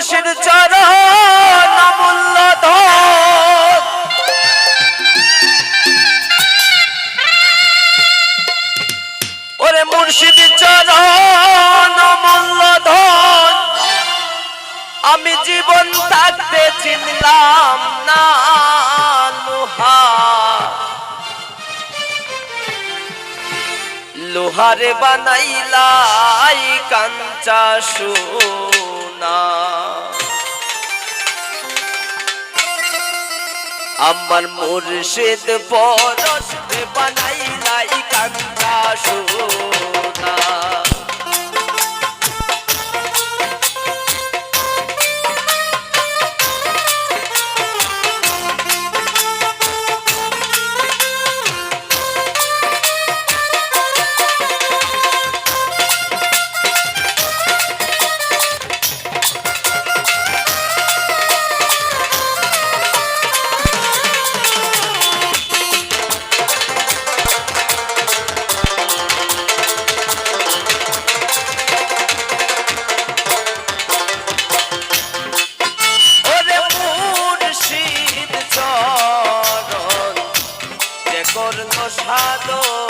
মুর্শিদ চরণ অমূল্য ধন। ওরে মুর্শিদ চরণ ধন। আমি জীবন থাকতে চিনলাম না লোহা। লোহারে বানাইলাই কাঞ্চা সোনা। আমার মুর্শিদ পরশ বানাইলাই কাঞ্চা সাধন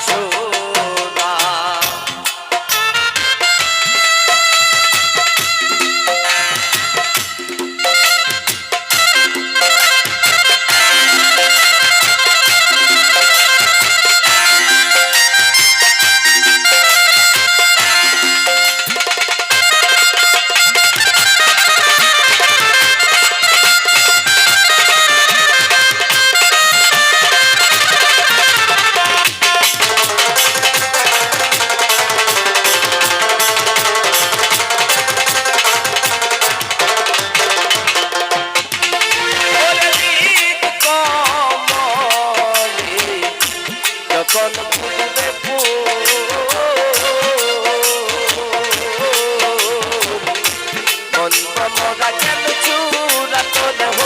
show. con la actitud, la con